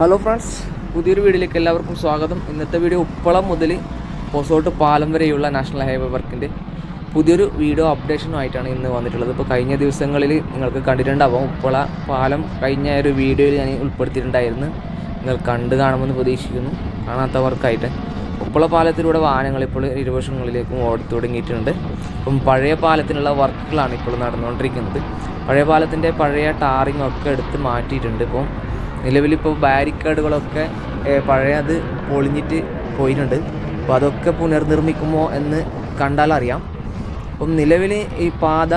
Hello friends പുതിയൊരു വീഡിയോയിലേക്ക് എല്ലാവർക്കും സ്വാഗതം. ഇന്നത്തെ വീഡിയോ ഉപ്പളം മുതൽ പൊസോട്ട് പാലം വരെയുള്ള നാഷണൽ ഹൈവേ വർക്കിന്റെ പുതിയൊരു വീഡിയോ അപ്ഡേഷനുമായിട്ടാണ് ഇന്ന് വന്നിട്ടുള്ളത്. ഇപ്പോൾ കഴിഞ്ഞ ദിവസങ്ങളിൽ നിങ്ങൾക്ക് കണ്ടിട്ടുണ്ടാവും ഉപ്പള പാലം കഴിഞ്ഞ ഒരു വീഡിയോയിൽ ഞാൻ ഉൾപ്പെടുത്തിയിട്ടുണ്ടായിരുന്നു. നിങ്ങൾ കണ്ട് കാണുമെന്ന് പ്രതീക്ഷിക്കുന്നു. കാണാത്ത വർക്കായിട്ട് ഉപ്പള പാലത്തിലൂടെ വാഹനങ്ങൾ ഇപ്പോൾ ഇരുവശങ്ങളിലേക്കും ഓടി തുടങ്ങിയിട്ടുണ്ട്. അപ്പം പഴയ പാലത്തിനുള്ള വർക്കുകളാണ് ഇപ്പോൾ നടന്നുകൊണ്ടിരിക്കുന്നത്. പഴയ പാലത്തിന്റെ പഴയ ടാറിങ് ഒക്കെ എടുത്ത് മാറ്റിയിട്ടുണ്ട്. ഇപ്പം നിലവിലിപ്പോൾ ബാരിക്കേഡുകളൊക്കെ പഴയ പഴയത് പൊളിഞ്ഞിട്ട് പോയിട്ടുണ്ട്. അപ്പോൾ അതൊക്കെ പുനർനിർമ്മിക്കുമോ എന്ന് കണ്ടാലറിയാം അപ്പം നിലവിൽ ഈ പാത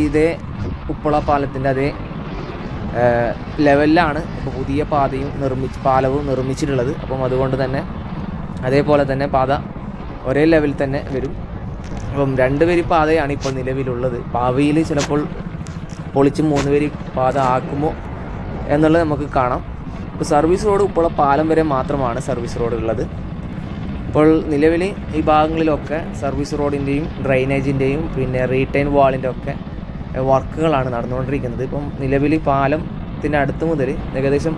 ഇതേ ഉപ്പള പാലത്തിന്റെ അതേ ലെവലിലാണ് ഇപ്പോൾ പുതിയ പാതയും നിർമ്മിച്ച് പാലവും നിർമ്മിച്ചിട്ടുള്ളത്. അപ്പം അതുകൊണ്ട് തന്നെ അതേപോലെ തന്നെ പാത ഒരേ ലെവലിൽ തന്നെ വരും. അപ്പം രണ്ട് വരി പാതയാണ് ഇപ്പോൾ നിലവിലുള്ളത്. ഭാവിയിൽ ചിലപ്പോൾ പൊളിച്ച് മൂന്ന് വരി പാത ആക്കുമോ എന്നുള്ളത് നമുക്ക് കാണാം. ഇപ്പോൾ സർവീസ് റോഡ് ഇപ്പോൾ പാലം വരെ മാത്രമാണ് സർവീസ് റോഡ് ഉള്ളത്. ഇപ്പോൾ നിലവിൽ ഈ ഭാഗങ്ങളിലൊക്കെ സർവീസ് റോഡിന്റെയും ഡ്രൈനേജിന്റെയും പിന്നെ റീടൈൻ വാളിന്റെ ഒക്കെ വർക്കുകളാണ് നടന്നുകൊണ്ടിരിക്കുന്നത്. ഇപ്പം നിലവിൽ പാലത്തിന്റെ അടുത്ത് മുതൽ ഏകദേശം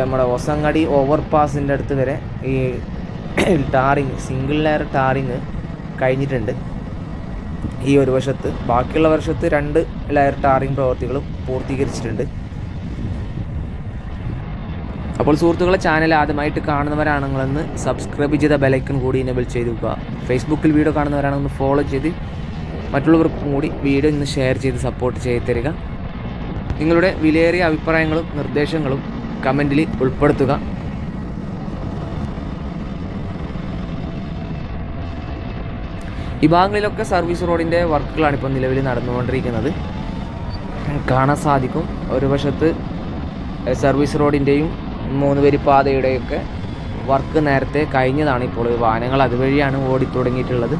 നമ്മുടെ ഒസങ്ങാടി ഓവർ പാസിന്റെ അടുത്ത് വരെ ഈ ടാറിങ് സിംഗിൾ ലെയർ ടാറിങ് കഴിഞ്ഞിട്ടുണ്ട്. ഈ ഒരു വശത്ത്. ബാക്കിയുള്ള വർഷത്ത് രണ്ട് ലെയർ ടാറിങ് പ്രവർത്തികളും പൂർത്തീകരിച്ചിട്ടുണ്ട്. അപ്പോൾ സുഹൃത്തുക്കളെ ചാനൽ ആദ്യമായിട്ട് കാണുന്നവരാണെങ്കിലൊന്ന് സബ്സ്ക്രൈബ് ചെയ്ത ബെലൈക്കൺ കൂടി എനേബിൾ ചെയ്ത് വെക്കുക ഫേസ്ബുക്കിൽ വീഡിയോ കാണുന്നവരാണെന്ന് ഫോളോ ചെയ്ത് മറ്റുള്ളവർക്കും കൂടി വീഡിയോ ഇന്ന് ഷെയർ ചെയ്ത് സപ്പോർട്ട് ചെയ്ത് തരിക. നിങ്ങളുടെ വിലയേറിയ അഭിപ്രായങ്ങളും നിർദ്ദേശങ്ങളും കമന്റിൽ ഉൾപ്പെടുത്തുക. ഈ ഭാഗങ്ങളിലൊക്കെ സർവീസ് റോഡിന്റെ വർക്കുകളാണ് ഇപ്പോൾ നിലവിൽ നടന്നുകൊണ്ടിരിക്കുന്നത്. കാണാൻ സാധിക്കും. ഒരു വശത്ത് സർവീസ് റോഡിന്റെയും മൂന്ന് പേര് പാതയുടെയൊക്കെ വർക്ക് നേരത്തെ കഴിഞ്ഞതാണ് ഇപ്പോൾ. വാഹനങ്ങൾ അതുവഴിയാണ് ഓടി തുടങ്ങിയിട്ടുള്ളത്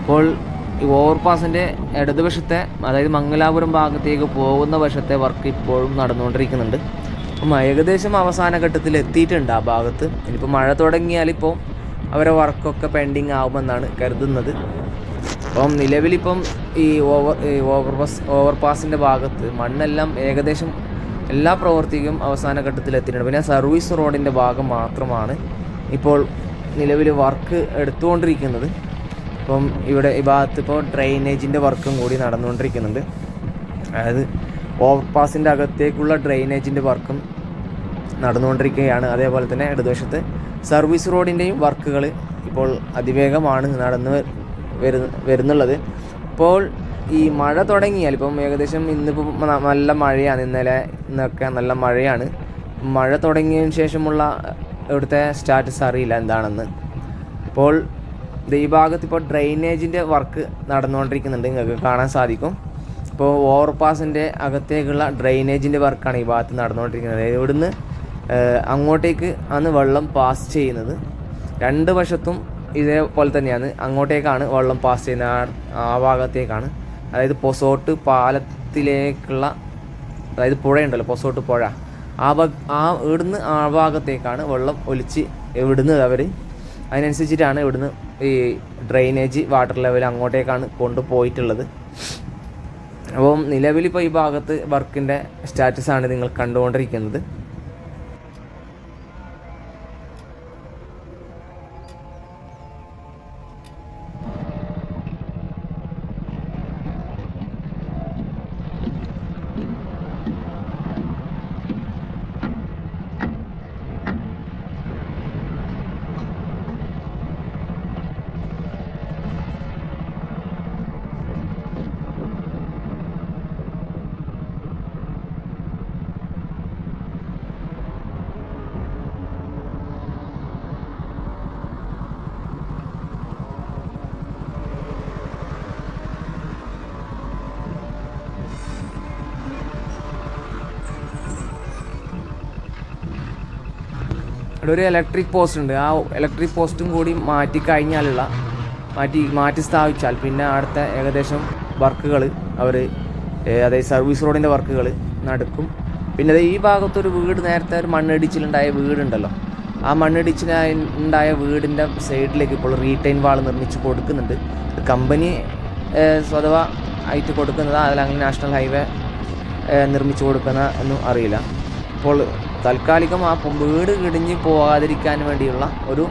ഇപ്പോൾ ഈ ഓവർപാസിന്റെ ഇടതുവശത്തെ അതായത് മംഗലാപുരം ഭാഗത്തേക്ക് പോകുന്ന വശത്തെ വർക്ക് ഇപ്പോഴും നടന്നുകൊണ്ടിരിക്കുന്നുണ്ട്. അപ്പം ഏകദേശം അവസാന ഘട്ടത്തിൽ എത്തിയിട്ടുണ്ട് ആ ഭാഗത്ത്. ഇനിയിപ്പോൾ മഴ തുടങ്ങിയാൽ ഇപ്പോൾ അവരെ വർക്കൊക്കെ പെൻഡിങ് ആവുമെന്നാണ് കരുതുന്നത്. അപ്പം നിലവിലിപ്പം ഈ ഓവർ ഈ ഓവർ ഓവർപാസിന്റെ ഓവർ പാസിന്റെ ഭാഗത്ത് മണ്ണെല്ലാം ഏകദേശം എല്ലാ പ്രവൃത്തിക്കും അവസാന ഘട്ടത്തിൽ എത്തിയിട്ടുണ്ട്. പിന്നെ സർവീസ് റോഡിന്റെ ഭാഗം മാത്രമാണ് ഇപ്പോൾ നിലവിൽ വർക്ക് എടുത്തുകൊണ്ടിരിക്കുന്നത്. ഇപ്പം ഇവിടെ ഈ ഭാഗത്ത് ഇപ്പോൾ ഡ്രെയിനേജിന്റെ വർക്കും കൂടി നടന്നുകൊണ്ടിരിക്കുന്നുണ്ട്. അതായത് ഓവർപാസിന്റെ അകത്തേക്കുള്ള ഡ്രെയിനേജിന്റെ വർക്കും നടന്നുകൊണ്ടിരിക്കുകയാണ്. അതേപോലെ തന്നെ ഇടതുവശത്ത് സർവീസ് റോഡിന്റെയും വർക്കുകൾ ഇപ്പോൾ അതിവേഗമാണ് നടന്നു വരുന്ന വരുന്നുള്ളത്. ഇപ്പോൾ ഈ മഴ തുടങ്ങിയാൽ ഇപ്പം ഏകദേശം ഇന്നിപ്പോൾ നല്ല മഴയാണ്. ഇന്നലെ ഇന്നൊക്കെ നല്ല മഴയാണ്. മഴ തുടങ്ങിയതിന് ശേഷമുള്ള ഇവിടുത്തെ സ്റ്റാറ്റസ് അറിയില്ല എന്താണെന്ന്. ഇപ്പോൾ ഇത് ഈ ഭാഗത്ത് ഇപ്പോൾ ഡ്രെയിനേജിന്റെ വർക്ക് നടന്നുകൊണ്ടിരിക്കുന്നുണ്ട്. നിങ്ങൾക്ക് കാണാൻ സാധിക്കും. ഇപ്പോൾ ഓവർപാസിന്റെ അകത്തേക്കുള്ള ഡ്രെയിനേജിന്റെ വർക്കാണ് ഈ ഭാഗത്ത് നടന്നുകൊണ്ടിരിക്കുന്നത്. ഇവിടുന്ന് അങ്ങോട്ടേക്ക് ആണ് വെള്ളം പാസ് ചെയ്യുന്നത്. രണ്ട് വശത്തും ഇതേപോലെ തന്നെയാണ്. അങ്ങോട്ടേക്കാണ് വെള്ളം പാസ് ചെയ്യുന്ന ആ ഭാഗത്തേക്കാണ്. അതായത് പൊസോട്ട് പാലത്തിലേക്കുള്ള അതായത് പുഴയുണ്ടല്ലോ പൊസോട്ട് പുഴ. ആ ആ ഇവിടുന്ന് ആ ഭാഗത്തേക്കാണ് വെള്ളം ഒലിച്ച് ഇവിടുന്ന് അവർ അതിനനുസരിച്ചിട്ടാണ് ഇവിടുന്ന് ഈ ഡ്രെയിനേജ് വാട്ടർ ലെവൽ അങ്ങോട്ടേക്കാണ് കൊണ്ടുപോയിട്ടുള്ളത്. അപ്പം നിലവിലിപ്പോൾ ഈ ഭാഗത്ത് വർക്കിന്റെ സ്റ്റാറ്റസാണ് നിങ്ങൾ കണ്ടുകൊണ്ടിരിക്കുന്നത്. ഇവിടെ ഒരു ഇലക്ട്രിക് പോസ്റ്റ് ഉണ്ട്. ആ ഇലക്ട്രിക് പോസ്റ്റും കൂടി മാറ്റി കഴിഞ്ഞാലുള്ള മാറ്റി മാറ്റി സ്ഥാപിച്ചാൽ പിന്നെ അടുത്ത ഏകദേശം വർക്കുകൾ അവർ അതായത് സർവീസ് റോഡിന്റെ വർക്കുകൾ നടക്കും. പിന്നെ ഈ ഭാഗത്തൊരു വീട് നേരത്തെ ഒരു മണ്ണിടിച്ചിലുണ്ടായ വീടുണ്ടല്ലോ. ആ മണ്ണിടിച്ചിലായി ഉണ്ടായ വീടിന്റെ സൈഡിലേക്ക് ഇപ്പോൾ റീറ്റെയിൻ വാൾ നിർമ്മിച്ച് കൊടുക്കുന്നുണ്ട്. കമ്പനി സ്വതവ ആയിട്ട് കൊടുക്കുന്നത് അതിൽ അങ്ങനെ നാഷണൽ ഹൈവേ നിർമ്മിച്ച് കൊടുക്കുന്ന ഒന്നും അറിയില്ല. ഇപ്പോൾ താൽക്കാലികം ആ വീട് കിടിഞ്ഞ് പോകാതിരിക്കാൻ വേണ്ടിയുള്ള ഒരു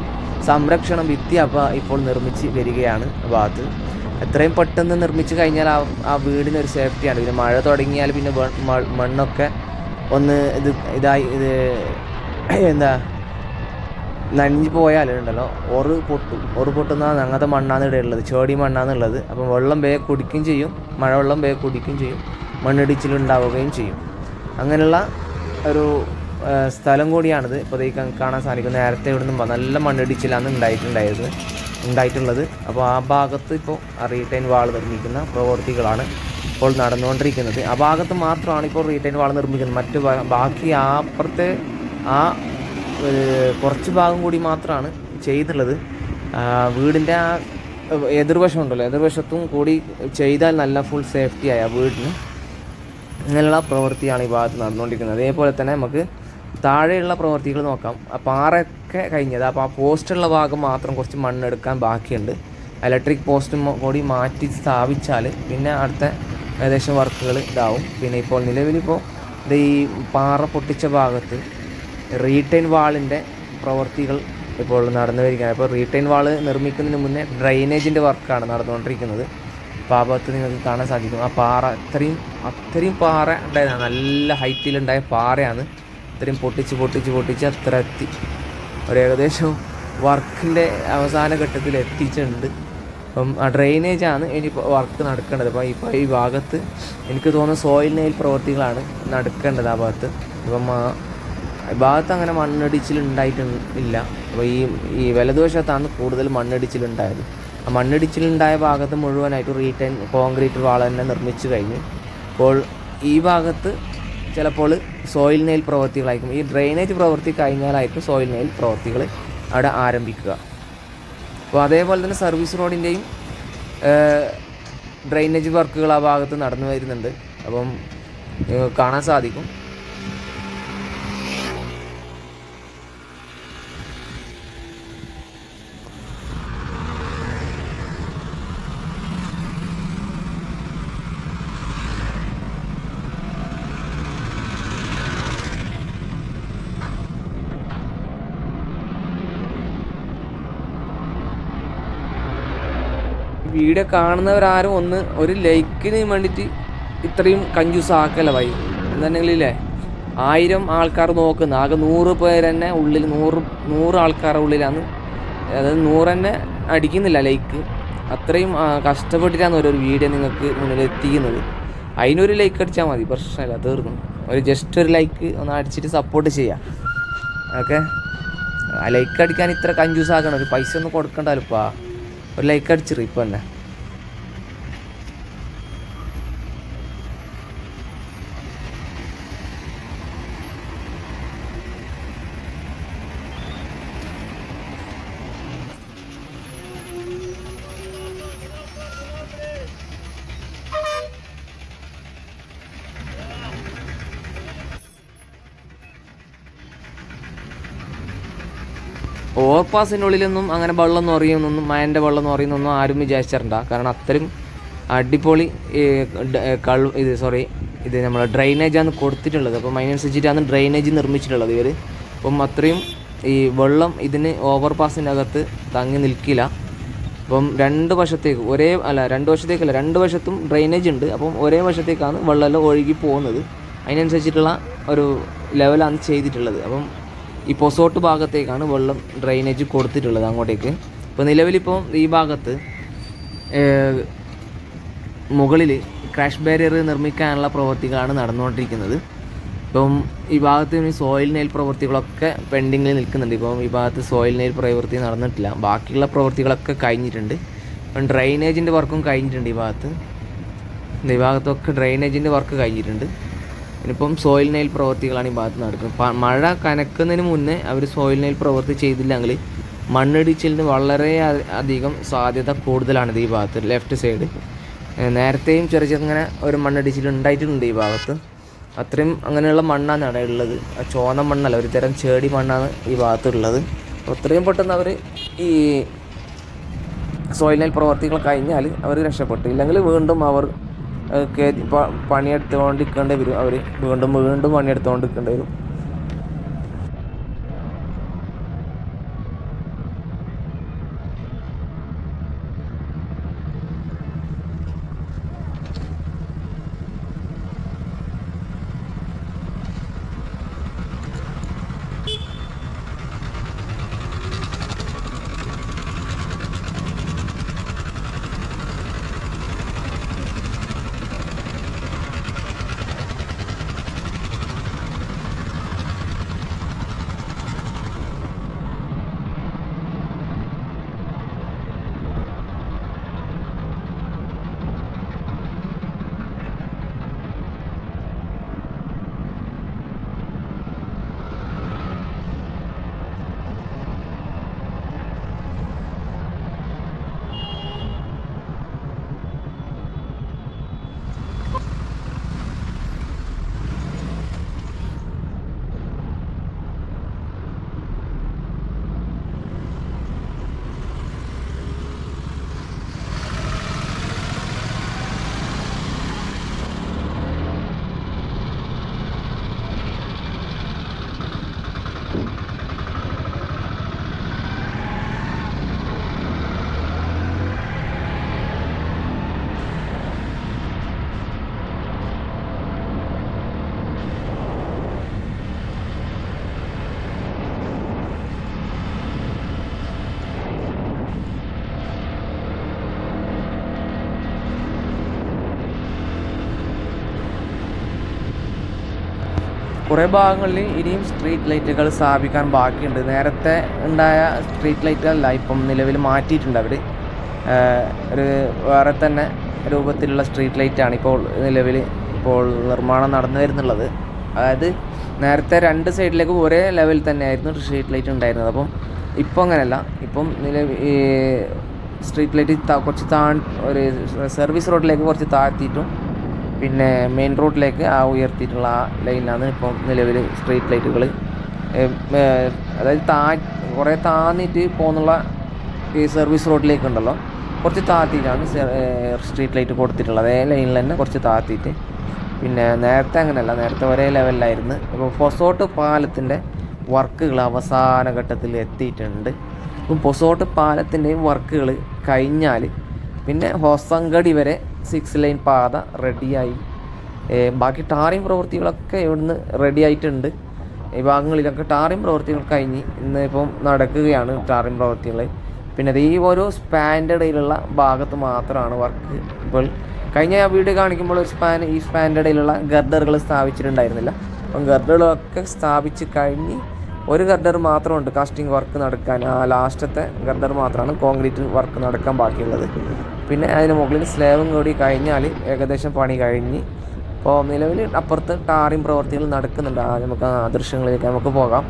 സംരക്ഷണ ഭിത്തി അപ്പോൾ ഇപ്പോൾ നിർമ്മിച്ച് വരികയാണ് ഭാഗത്ത്. എത്രയും പെട്ടെന്ന് നിർമ്മിച്ച് കഴിഞ്ഞാൽ ആ ആ വീടിനൊരു സേഫ്റ്റിയാണ്. പിന്നെ മഴ തുടങ്ങിയാൽ പിന്നെ മണ്ണൊക്കെ ഒന്ന് ഇത് ഇതായി ഇത് എന്താ നനഞ്ഞു പോയാലുണ്ടല്ലോ ഒറ് പൊട്ടും ഒറ് പൊട്ടുന്ന അങ്ങനത്തെ മണ്ണാണ് ഇവിടെ ഉള്ളത്. ചേടി ഉള്ളത്. അപ്പം വെള്ളം വേഗം കുടിക്കുകയും ചെയ്യും. മഴവെള്ളം വേഗം കുടിക്കുകയും ചെയ്യും. മണ്ണിടിച്ചിലുണ്ടാവുകയും ചെയ്യും. അങ്ങനെയുള്ള ഒരു സ്ഥലം കൂടിയാണിത്. ഇപ്പോൾ ഈ കാണാൻ സാധിക്കും. നേരത്തെ ഇവിടെ നിന്ന് നല്ല മണ്ണിടിച്ചിലാണ് ഉണ്ടായിട്ടുണ്ടായത്. ഉണ്ടായിട്ടുള്ളത്. അപ്പോൾ ആ ഭാഗത്ത് ഇപ്പോൾ റീറ്റൈൻ വാൾ നിർമ്മിക്കുന്ന പ്രവൃത്തികളാണ് ഇപ്പോൾ നടന്നുകൊണ്ടിരിക്കുന്നത്. ആ ഭാഗത്ത് മാത്രമാണ് ഇപ്പോൾ റീറ്റൈൻ വാൾ നിർമ്മിക്കുന്നത്. മറ്റു ബാക്കി അപ്പുറത്തെ ആ കുറച്ച് ഭാഗം കൂടി മാത്രമാണ് ചെയ്തുള്ളത് വീടിന്റെ ആ എതിർവശം ഉണ്ടല്ലോ. എതിർവശത്തും കൂടി ചെയ്താൽ നല്ല ഫുൾ സേഫ്റ്റി ആയ വീടിന്. ഇങ്ങനെയുള്ള പ്രവൃത്തിയാണ് ഈ ഭാഗത്ത് നടന്നുകൊണ്ടിരിക്കുന്നത്. അതേപോലെ തന്നെ നമുക്ക് താഴെയുള്ള പ്രവൃത്തികൾ നോക്കാം. ആ പാറയൊക്കെ കഴിഞ്ഞത്. അപ്പോൾ ആ പോസ്റ്റുള്ള ഭാഗം മാത്രം കുറച്ച് മണ്ണെടുക്കാൻ ബാക്കിയുണ്ട്. ഇലക്ട്രിക് പോസ്റ്റും കൂടി മാറ്റി സ്ഥാപിച്ചാൽ പിന്നെ അടുത്ത ഏകദേശം വർക്കുകൾ ഇതാവും. പിന്നെ ഇപ്പോൾ നിലവിലിപ്പോൾ ഇത് ഈ പാറ പൊട്ടിച്ച ഭാഗത്ത് റീറ്റെയിൻ വാളിന്റെ പ്രവൃത്തികൾ ഇപ്പോൾ നടന്നു വരികയാണ്. അപ്പോൾ റീറ്റെയിൻ വാൾ നിർമ്മിക്കുന്നതിന് മുന്നേ ഡ്രൈനേജിന്റെ വർക്കാണ് നടന്നുകൊണ്ടിരിക്കുന്നത്. അപ്പോൾ ആ ഭാഗത്ത് നിങ്ങൾക്ക് കാണാൻ സാധിക്കും. ആ പാറ അത്രയും അത്രയും പാറ ഉണ്ടായതാണ്. നല്ല ഹൈറ്റിലുണ്ടായ പാറയാണ്. ഇത്രയും പൊട്ടിച്ച് പൊട്ടിച്ച് പൊട്ടിച്ച് അത്ര എത്തി ഒരു ഏകദേശം വർക്കിന്റെ അവസാന ഘട്ടത്തിൽ എത്തിച്ചിട്ടുണ്ട് അപ്പം ആ ഡ്രെയിനേജാണ് ഇനി വർക്ക് നടക്കേണ്ടത്. അപ്പോൾ ഇപ്പോൾ ഈ ഭാഗത്ത് എനിക്ക് തോന്നുന്ന സോയിൽ നെയിൽ പ്രവൃത്തികളാണ് നടക്കേണ്ടത് ആ ഭാഗത്ത്. അപ്പം ആ ഭാഗത്ത് അങ്ങനെ മണ്ണിടിച്ചിൽ ഉണ്ടായിട്ടില്ല അപ്പോൾ ഈ ഈ വലതുവശത്താണ് കൂടുതൽ മണ്ണിടിച്ചിലുണ്ടായത്. ആ മണ്ണിടിച്ചിലുണ്ടായ ഭാഗത്ത് മുഴുവനായിട്ട് റീറ്റൈൻ കോൺക്രീറ്റ് വാൾ തന്നെ നിർമ്മിച്ചു കഴിഞ്ഞു. അപ്പോൾ ഈ ഭാഗത്ത് ചിലപ്പോൾ സോയിൽ നെയിൽ പ്രവൃത്തികളായിരിക്കും. ഈ ഡ്രെയിനേജ് പ്രവൃത്തി കഴിഞ്ഞാലായിരിക്കും സോയിൽ നെയിൽ പ്രവൃത്തികൾ അവിടെ ആരംഭിക്കുക. അപ്പോൾ അതേപോലെ തന്നെ സർവീസ് റോഡിന്റെയും ഡ്രെയിനേജ് വർക്കുകൾ ആ ഭാഗത്ത് നടന്നു വരുന്നുണ്ട്. അപ്പം കാണാൻ സാധിക്കും. വീഡിയോ കാണുന്നവരാരും ഒന്ന് ഒരു ലൈക്കിന് വേണ്ടിയിട്ട് ഇത്രയും കഞ്ചൂസ് ആക്കല്ല വൈ? എന്താണെങ്കിലേ ആയിരം ആൾക്കാർ നോക്കുന്ന. ആകെ നൂറ് പേര് തന്നെ ഉള്ളിൽ നൂറ് നൂറ് ആൾക്കാരുടെ ഉള്ളിലാണ്. അതായത് നൂറ് തന്നെ അടിക്കുന്നില്ല ലൈക്ക്. അത്രയും കഷ്ടപ്പെട്ടിട്ടാണ് ഓരോ വീഡിയോ നിങ്ങൾക്ക് മുന്നിൽ എത്തിക്കുന്നത്. അതിനൊരു ലൈക്ക് അടിച്ചാൽ മതി. പ്രശ്നമില്ല തീർന്നു. ഒരു ജസ്റ്റ് ഒരു ലൈക്ക് ഒന്ന് അടിച്ചിട്ട് സപ്പോർട്ട് ചെയ്യാം. ഓക്കെ? ആ ലൈക്ക് അടിക്കാൻ ഇത്ര കഞ്ചൂസ് ആക്കണം. ഒരു പൈസ ഒന്നും കൊടുക്കണ്ടല്ലോ ഇപ്പോൾ ഒരു ലൈക്ക് അടിച്ചിട്ട് ഇപ്പം തന്നെ ഓവർപാസിനുള്ളിലൊന്നും അങ്ങനെ വെള്ളം അറിയുന്നൊന്നും മയന്റെ വെള്ളം അറിയുന്നൊന്നും ആരും വിചാരിച്ചിട്ടുണ്ട കാരണം അത്രയും അടിപൊളി കള്ളു ഇത് സോറി ഇത് നമ്മൾ ഡ്രൈനേജാണ് കൊടുത്തിട്ടുള്ളത്. അപ്പം അതിനനുസരിച്ചിട്ടാണ് ഡ്രൈനേജ് നിർമ്മിച്ചിട്ടുള്ളത് ഇവർ അപ്പം അത്രയും ഈ വെള്ളം ഇതിന് ഓവർപാസിനകത്ത് തങ്ങി നിൽക്കില്ല. അപ്പം രണ്ട് വശത്തേക്ക് ഒരേ അല്ല രണ്ട് വശത്തേക്കല്ല രണ്ട് വശത്തും ഡ്രെയിനേജ് ഉണ്ട്. അപ്പം ഒരേ വശത്തേക്കാണ് വെള്ളമെല്ലാം ഒഴുകി പോകുന്നത്. അതിനനുസരിച്ചിട്ടുള്ള ഒരു ലെവലാണ് ചെയ്തിട്ടുള്ളത്. അപ്പം ഈ പൊസോട്ട് ഭാഗത്തേക്കാണ് വെള്ളം ഡ്രെയിനേജ് കൊടുത്തിട്ടുള്ളത് അങ്ങോട്ടേക്ക്. ഇപ്പോൾ നിലവിലിപ്പോൾ ഈ ഭാഗത്ത് മുകളിൽ ക്രാഷ് ബാരിയർ നിർമ്മിക്കാനുള്ള പ്രവൃത്തികളാണ് നടന്നുകൊണ്ടിരിക്കുന്നത്. ഇപ്പം ഈ ഭാഗത്ത് സോയിൽ നെയിൽ പ്രവൃത്തികളൊക്കെ പെൻഡിങ്ങിൽ നിൽക്കുന്നുണ്ട്. ഇപ്പം ഈ ഭാഗത്ത് സോയിൽ നെയിൽ പ്രവൃത്തി നടന്നിട്ടില്ല. ബാക്കിയുള്ള പ്രവൃത്തികളൊക്കെ കഴിഞ്ഞിട്ടുണ്ട്. ഇപ്പം ഡ്രൈനേജിന്റെ വർക്കും കഴിഞ്ഞിട്ടുണ്ട് ഈ ഭാഗത്ത്. ഈ ഭാഗത്തൊക്കെ ഡ്രൈനേജിന്റെ വർക്ക് കഴിഞ്ഞിട്ടുണ്ട്. ഇനിയിപ്പം സോയിൽ നെയിൽ പ്രവൃത്തികളാണ് ഈ ഭാഗത്ത് നടക്കുന്നത്. മഴ കനക്കുന്നതിന് മുന്നേ അവർ സോയിൽ നെയിൽ പ്രവൃത്തി ചെയ്തില്ലെങ്കിൽ മണ്ണിടിച്ചിലിന് വളരെ അധികം സാധ്യത കൂടുതലാണിത് ഈ ഭാഗത്ത് ലെഫ്റ്റ് സൈഡ് നേരത്തെയും ചെറിയ ചെറുങ്ങനെ ഒരു മണ്ണിടിച്ചിൽ ഉണ്ടായിട്ടുണ്ട് ഈ ഭാഗത്ത്. അത്രയും അങ്ങനെയുള്ള മണ്ണാണ് അവിടെ ഉള്ളത് ചോന്ന മണ്ണല്ല ഒരു തരം ചേടി മണ്ണാണ് ഈ ഭാഗത്തുള്ളത്. അപ്പോൾ അത്രയും പെട്ടെന്ന് അവർ ഈ സോയിൽ നെൽ പ്രവർത്തികൾ കഴിഞ്ഞാൽ അവർ രക്ഷപ്പെട്ടു. ഇല്ലെങ്കിൽ വീണ്ടും അവർ പണിയെടുത്തുകൊണ്ടിരിക്കേണ്ടി വരും. അവർ വീണ്ടും വീണ്ടും പണിയെടുത്തുകൊണ്ടിരിക്കേണ്ടി വരും. കുറേ ഭാഗങ്ങളിൽ ഇനിയും സ്ട്രീറ്റ് ലൈറ്റുകൾ സ്ഥാപിക്കാൻ ബാക്കിയുണ്ട്. നേരത്തെ ഉണ്ടായ സ്ട്രീറ്റ് ലൈറ്റുകളല്ല ഇപ്പം നിലവിൽ മാറ്റിയിട്ടുണ്ട് അവർ ഒരു വേറെ തന്നെ രൂപത്തിലുള്ള സ്ട്രീറ്റ് ലൈറ്റാണ് ഇപ്പോൾ നിലവിൽ ഇപ്പോൾ നിർമ്മാണം നടന്നു വരുന്നുള്ളത്. അതായത് നേരത്തെ രണ്ട് സൈഡിലേക്കും ഒരേ ലെവൽ തന്നെയായിരുന്നു സ്ട്രീറ്റ് ലൈറ്റ് ഉണ്ടായിരുന്നത്. അപ്പം ഇപ്പോൾ അങ്ങനെയല്ല. ഇപ്പം നിലവിൽ സ്ട്രീറ്റ് ലൈറ്റ് കുറച്ച് താ ഒരു സർവീസ് റോഡിലേക്ക് കുറച്ച് താഴ്ത്തിയിട്ടും പിന്നെ മെയിൻ റോഡിലേക്ക് ആ ഉയർത്തിയിട്ടുള്ള ആ ലൈനിലാണ് ഇപ്പം നിലവിൽ സ്ട്രീറ്റ് ലൈറ്റുകൾ അതായത് താ കുറേ താന്നിട്ട് പോകുന്നുള്ള ഈ സർവീസ് റോഡിലേക്ക് ഉണ്ടല്ലോ കുറച്ച് താത്തിയിട്ടാണ് സ്ട്രീറ്റ് ലൈറ്റ് കൊടുത്തിട്ടുള്ളത്. അതേ ലൈനിൽ തന്നെ കുറച്ച് താത്തിയിട്ട്. പിന്നെ നേരത്തെ അങ്ങനെയല്ല നേരത്തെ ഒരേ ലെവലിലായിരുന്നു ഇപ്പോൾ പൊസോട്ട് പാലത്തിന്റെ വർക്കുകൾ അവസാന ഘട്ടത്തിൽ എത്തിയിട്ടുണ്ട്. ഇപ്പം പൊസോട്ട് പാലത്തിന്റെയും വർക്കുകൾ കഴിഞ്ഞാൽ പിന്നെ ഹൊസങ്കടി വരെ സിക്സ് ലൈൻ പാത റെഡിയായി ബാക്കി ടാറിംഗ് പ്രവൃത്തികളൊക്കെ ഇവിടുന്ന് റെഡി ആയിട്ടുണ്ട്. ഈ ഭാഗങ്ങളിലൊക്കെ ടാറിങ് പ്രവൃത്തികൾ കഴിഞ്ഞ് ഇന്ന് ഇപ്പം നടക്കുകയാണ് ടാറിംഗ് പ്രവൃത്തികൾ പിന്നെ അത് ഈ ഓരോ സ്പാന്റെ ഭാഗത്ത് മാത്രമാണ് വർക്ക്. ഇപ്പോൾ കഴിഞ്ഞ വീഡിയോ കാണിക്കുമ്പോൾ ഒരു സ്പാൻ ഈ സ്പാന്റെ ഇടയിലുള്ള ഗർഡറുകൾ സ്ഥാപിച്ചിട്ടുണ്ടായിരുന്നില്ല. അപ്പം ഗർഡറുകളൊക്കെ സ്ഥാപിച്ച് കഴിഞ്ഞ് ഒരു ഗർഡർ മാത്രമുണ്ട്. കാസ്റ്റിംഗ് വർക്ക് നടക്കാൻ ആ ലാസ്റ്റത്തെ ഗർഡർ മാത്രമാണ് കോൺക്രീറ്റ് വർക്ക് നടക്കാൻ ബാക്കിയുള്ളത്. പിന്നെ അതിന് മുകളിൽ സ്ലേവും കൂടി കഴിഞ്ഞാൽ ഏകദേശം പണി കഴിഞ്ഞ് ഇപ്പോൾ നിലവിൽ അപ്പുറത്ത് ടാറിങ് പ്രവർത്തികൾ നടക്കുന്നുണ്ട്. ആ നമുക്ക് ആ ദൃശ്യങ്ങളിലേക്ക് നമുക്ക് പോകാം.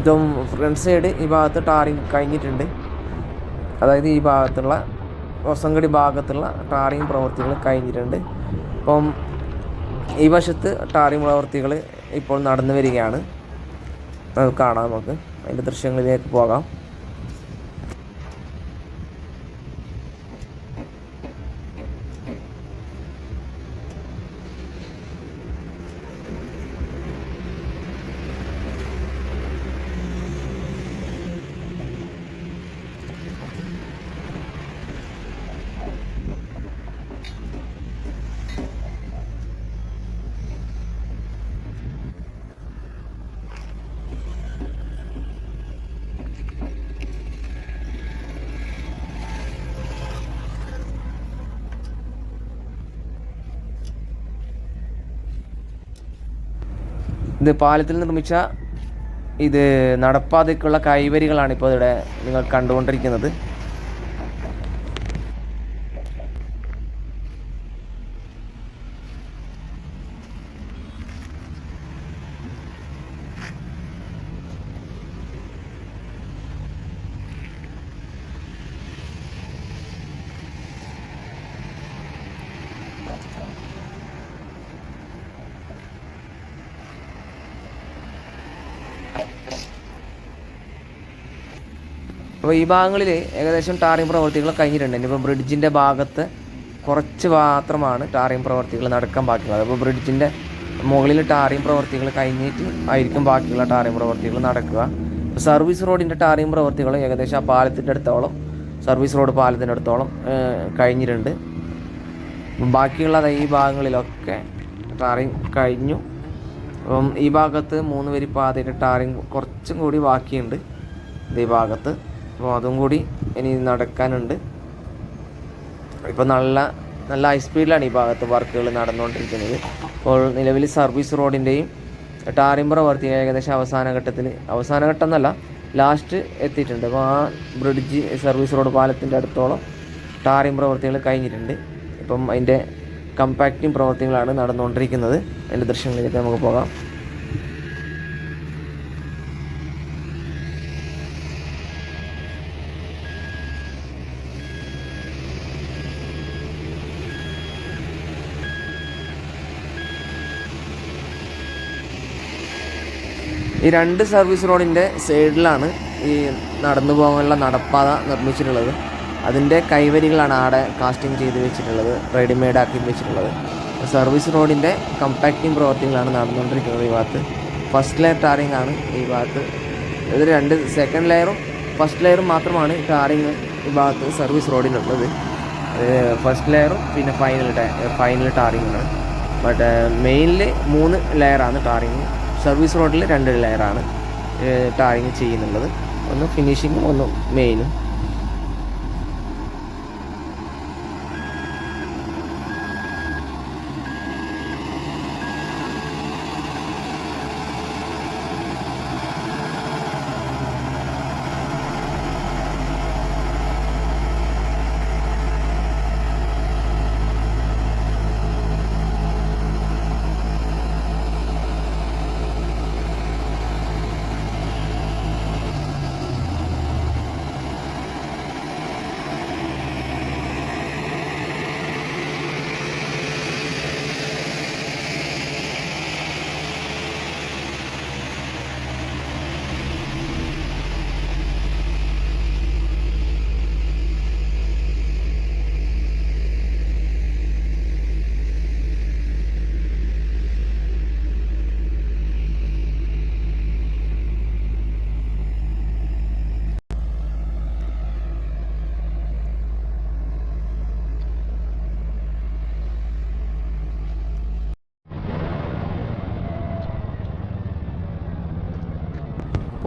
ഇതും ഫ്രണ്ട് സൈഡ് ഈ ഭാഗത്ത് ടാറിങ് കഴിഞ്ഞിട്ടുണ്ട്. അതായത് ഈ ഭാഗത്തുള്ള ഒസങ്കടി ഭാഗത്തുള്ള ടാറിങ് പ്രവർത്തികൾ കഴിഞ്ഞിട്ടുണ്ട്. അപ്പം ഈ വശത്ത് ടാറിങ് പ്രവർത്തികൾ ഇപ്പോൾ നടന്നു വരികയാണ്. അത് കാണാം നമുക്ക്. അതിന്റെ ദൃശ്യങ്ങളിലേക്ക് പോകാം. ഇത് പാലത്തിൽ നിർമ്മിച്ച ഇത് നടപ്പാതയ്ക്കുള്ള കൈവരികളാണ് ഇപ്പോൾ ഇവിടെ നിങ്ങൾ കണ്ടുകൊണ്ടിരിക്കുന്നത്. അപ്പോൾ ഈ ഭാഗങ്ങളിൽ ഏകദേശം ടാറിംഗ് പ്രവർത്തികൾ കഴിഞ്ഞിട്ടുണ്ട്. ഇനിയിപ്പോൾ ബ്രിഡ്ജിന്റെ ഭാഗത്ത് കുറച്ച് മാത്രമാണ് ടാറിംഗ് പ്രവർത്തികൾ നടക്കാൻ ബാക്കിയുള്ളത്. അപ്പോൾ ബ്രിഡ്ജിന്റെ മുകളിൽ ടാറിംഗ് പ്രവർത്തികൾ കഴിഞ്ഞിട്ട് ആയിരിക്കും ബാക്കിയുള്ള ടാറിംഗ് പ്രവർത്തികൾ നടക്കുക. സർവീസ് റോഡിന്റെ ടാറിംഗ് പ്രവർത്തികൾ ഏകദേശം ആ പാലത്തിന്റെ അടുത്തോളം സർവീസ് റോഡ് പാലത്തിന്റെ അടുത്തോളം കഴിഞ്ഞിട്ടുണ്ട്. ബാക്കിയുള്ള ഈ ഭാഗങ്ങളിലൊക്കെ ടാറിംഗ് കഴിഞ്ഞു. അപ്പം ഈ ഭാഗത്ത് മൂന്ന് വരി പാതയുടെ ടാറിംഗ് കുറച്ചും കൂടി ബാക്കിയുണ്ട്. ഈ ഭാഗത്ത്. അപ്പോൾ അതും കൂടി ഇനി നടക്കാനുണ്ട്. ഇപ്പോൾ നല്ല നല്ല ഹൈ സ്പീഡിലാണ് ഈ ഭാഗത്ത് വർക്കുകൾ നടന്നുകൊണ്ടിരിക്കുന്നത്. ഇപ്പോൾ നിലവിൽ സർവീസ് റോഡിന്റെയും ടാറിംഗ് പ്രവർത്തി ഏകദേശം അവസാന ഘട്ടത്തിൽ അവസാന ഘട്ടം എന്നല്ല ലാസ്റ്റ് എത്തിയിട്ടുണ്ട്. അപ്പോൾ ആ ബ്രിഡ്ജ് സർവീസ് റോഡ് പാലത്തിന്റെ അടുത്തോളം ടാറിംഗ് പ്രവർത്തികൾ കഴിഞ്ഞിട്ടുണ്ട്. ഇപ്പം അതിന്റെ കമ്പാക്റ്റിംഗ് പ്രവർത്തികളാണ് നടന്നുകൊണ്ടിരിക്കുന്നത്. അതിന്റെ ദൃശ്യങ്ങളിലേക്ക് നമുക്ക് പോകാം. ഈ രണ്ട് സർവീസ് റോഡിന്റെ സൈഡിലാണ് ഈ നടന്നു പോകാനുള്ള നടപ്പാത നിർമ്മിച്ചിട്ടുള്ളത്. അതിന്റെ കൈവരികളാണ് ആടെ കാസ്റ്റിംഗ് ചെയ്ത് വെച്ചിട്ടുള്ളത് റെഡിമെയ്ഡ് ആക്കി വെച്ചിട്ടുള്ളത്. സർവീസ് റോഡിന്റെ കമ്പാക്റ്റിംഗ് പ്രവർത്തികളാണ് നടന്നുകൊണ്ടിരിക്കുന്നത് ഈ ഭാഗത്ത്. ഫസ്റ്റ് ലെയർ ടാറിംഗ് ആണ് ഈ ഭാഗത്ത്. ഇത് രണ്ട് സെക്കൻഡ് ലെയറും ഫസ്റ്റ് ലെയറും മാത്രമാണ് ടാറിങ് ഈ ഭാഗത്ത് സർവീസ് റോഡിനുള്ളത് ഫസ്റ്റ് ലെയറും പിന്നെ ഫൈനൽ ഫൈനൽ ടാറിങ്ങാണ് ബട്ട് മെയിനിൽ മൂന്ന് ലെയറാണ് ടാറിങ് സർവീസ് റോഡിൽ രണ്ട് ലെയറാണ് ടാറിങ് ചെയ്യുന്നുള്ളത്. ഒന്ന് ഫിനിഷിങ്ങും ഒന്ന് മെയിനും.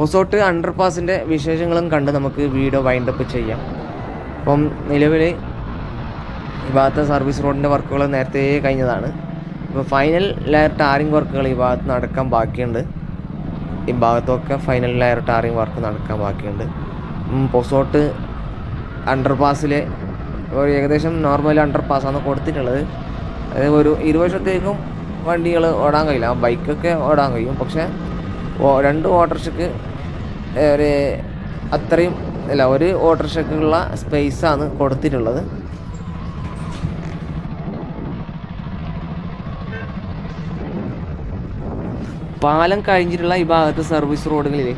പൊസോട്ട് അണ്ടർ പാസിന്റെ വിശേഷങ്ങളും കണ്ട് നമുക്ക് വീഡിയോ വൈൻഡപ്പ് ചെയ്യാം. അപ്പം നിലവിൽ ഈ ഭാഗത്തെ സർവീസ് റോഡിന്റെ വർക്കുകൾ നേരത്തെ കഴിഞ്ഞതാണ്. ഇപ്പോൾ ഫൈനൽ ലെയർ ടാറിങ് വർക്കുകൾ ഈ ഭാഗത്ത് നടക്കാൻ ബാക്കിയുണ്ട്. ഈ ഭാഗത്തൊക്കെ ഫൈനൽ ലെയർ ടാറിങ് വർക്ക് നടക്കാൻ ബാക്കിയുണ്ട്. പൊസോട്ട് അണ്ടർ പാസിലെ ഒരു ഏകദേശം നോർമൽ അണ്ടർ പാസ്സാണ് കൊടുത്തിട്ടുള്ളത്. അതായത് ഒരു ഇരുവശത്തേക്കും വണ്ടികൾ ഓടാൻ കഴിയില്ല. ബൈക്കൊക്കെ ഓടാൻ കഴിയും. പക്ഷേ രണ്ട് ഓട്ടോറിക്ഷയ്ക്ക് ഒരു അത്രയും അല്ല ഒരു ഓട്ടോറിക്ഷയ്ക്കുള്ള സ്പേസാണ് കൊടുത്തിട്ടുള്ളത്. പാലം കഴിഞ്ഞിട്ടുള്ള ഈ ഭാഗത്ത് സർവീസ് റോഡുകളിൽ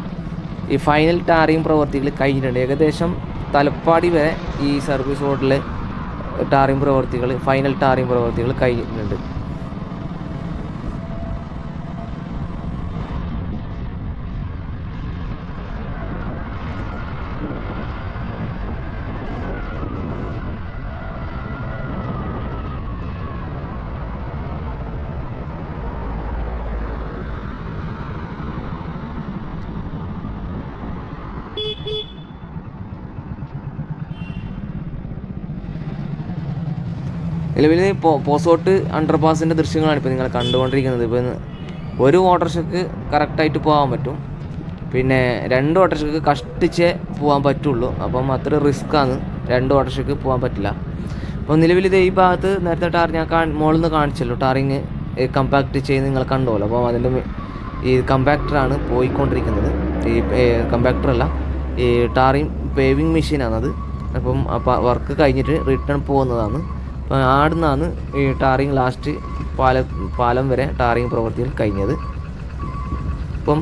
ഈ ഫൈനൽ ടാറിങ് പ്രവർത്തികൾ കഴിഞ്ഞിട്ടുണ്ട്. ഏകദേശം തലപ്പാടി വരെ ഈ സർവീസ് റോഡിലെ ടാറിങ് പ്രവർത്തികൾ ഫൈനൽ ടാറിങ് പ്രവർത്തികൾ കഴിഞ്ഞിട്ടുണ്ട്. പോ പോസോട്ട് അണ്ടർ പാസിന്റെ ദൃശ്യങ്ങളാണ് ഇപ്പോൾ നിങ്ങൾ കണ്ടുകൊണ്ടിരിക്കുന്നത്. ഇപ്പോൾ ഒരു ഓട്ടർഷക്ക് കറക്റ്റായിട്ട് പോകാൻ പറ്റും. പിന്നെ രണ്ട് ഓട്ടർഷക്ക് കഷ്ടിച്ചേ പോകാൻ പറ്റുള്ളൂ. അപ്പം അത്ര റിസ്ക്കാണ് രണ്ട് ഓട്ടർഷക്ക് പോകാൻ പറ്റില്ല. അപ്പോൾ നിലവിൽ ഇത് ഈ ഭാഗത്ത് നേരത്തെ ടാർ ഞാൻ കാ മുകളിൽ നിന്ന് കാണിച്ചല്ലോ. ടാറിങ് കമ്പാക്ട് ചെയ്ത് നിങ്ങൾ കണ്ടുപോലോ അപ്പോൾ അതിന്റെ ഈ കമ്പാക്ടറാണ് പോയിക്കൊണ്ടിരിക്കുന്നത്. ഈ കമ്പാക്ടറല്ല ഈ ടാറിങ് പേവിങ് മെഷീനാണത് അപ്പം അപ്പോൾ വർക്ക് കഴിഞ്ഞിട്ട് റിട്ടേൺ പോകുന്നതാണ്. ആടുന്നാണ് ഈ ടാറിങ് ലാസ്റ്റ് പാലം പാലം വരെ ടാറിങ് പ്രവൃത്തികൾ കഴിഞ്ഞത്. ഇപ്പം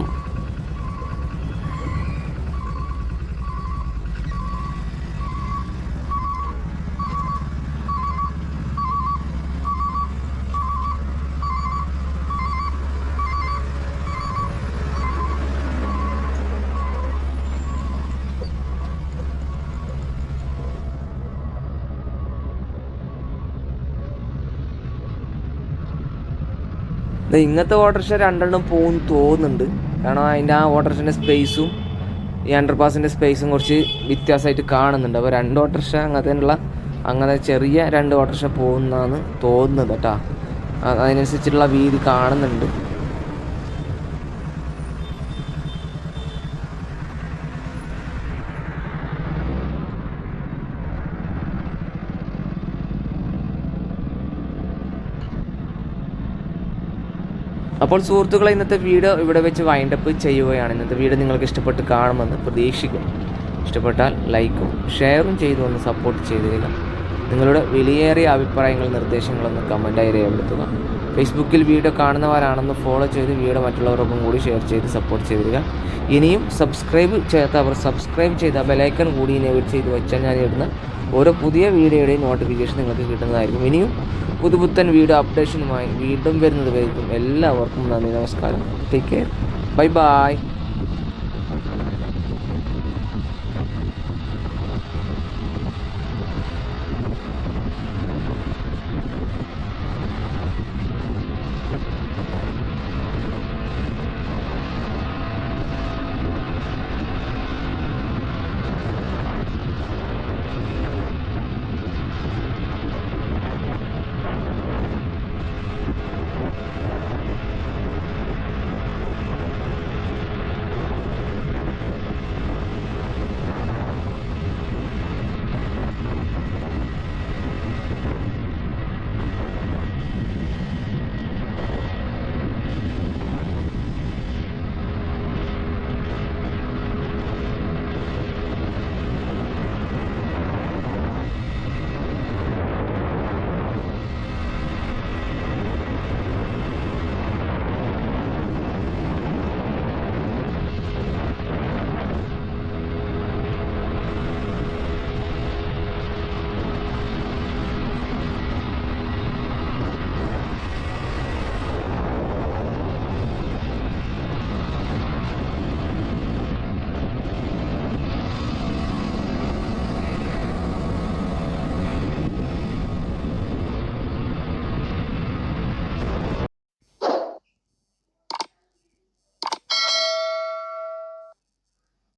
ഇങ്ങനത്തെ ഓട്ടർഷ രണ്ടെണ്ണം പോകും തോന്നുന്നുണ്ട്. കാരണം അതിന്റെ ആ ഓട്ടർഷന്റെ സ്പേസും ഈ അണ്ടർ പാസിന്റെ സ്പേസും കുറച്ച് വ്യത്യാസമായിട്ട് കാണുന്നുണ്ട്. അപ്പോൾ രണ്ട് ഓട്ടർഷ അങ്ങനത്തെ അങ്ങനെ ചെറിയ രണ്ട് ഓട്ടർഷ പോകുന്നതാണ് തോന്നുന്നത് കേട്ടോ. അതിനനുസരിച്ചുള്ള വീതി കാണുന്നുണ്ട്. അപ്പോൾ സുഹൃത്തുക്കളെ ഇന്നത്തെ വീഡിയോ ഇവിടെ വെച്ച് വൈൻഡപ്പ് ചെയ്യുകയാണ്. ഇന്നത്തെ വീഡിയോ നിങ്ങൾക്ക് ഇഷ്ടപ്പെട്ട് കാണുമെന്ന് പ്രതീക്ഷിക്കുന്നു. ഇഷ്ടപ്പെട്ടാൽ ലൈക്കും ഷെയറും ചെയ്തു ഒന്ന് സപ്പോർട്ട് ചെയ്തിരിക നിങ്ങളുടെ വിലയേറിയ അഭിപ്രായങ്ങൾ നിർദ്ദേശങ്ങളൊന്ന് കമന്റായി രേഖപ്പെടുത്തുക. ഫേസ്ബുക്കിൽ വീഡിയോ കാണുന്നവരാണെന്ന് ഫോളോ ചെയ്ത് വീഡിയോ മറ്റുള്ളവർക്കും കൂടി ഷെയർ ചെയ്ത് സപ്പോർട്ട് ചെയ്തിരിക ഇനിയും സബ്സ്ക്രൈബ് ചെയ്യാത്തവർ സബ്സ്ക്രൈബ് ചെയ്ത ബെലൈക്കൺ കൂടി എനേബിൾ ചെയ്ത് വെച്ചാൽ ഞാൻ ഇടുന്ന ഓരോ പുതിയ വീഡിയോയുടെയും നോട്ടിഫിക്കേഷൻ നിങ്ങൾക്ക് കിട്ടുന്നതായിരിക്കും. ഇനിയും പുതുപുത്തൻ വീഡിയോ അപ്ഡേഷനുമായി വീണ്ടും വരുന്നത് വരയ്ക്കും എല്ലാവർക്കും നന്ദി നമസ്കാരം. Take care bye bye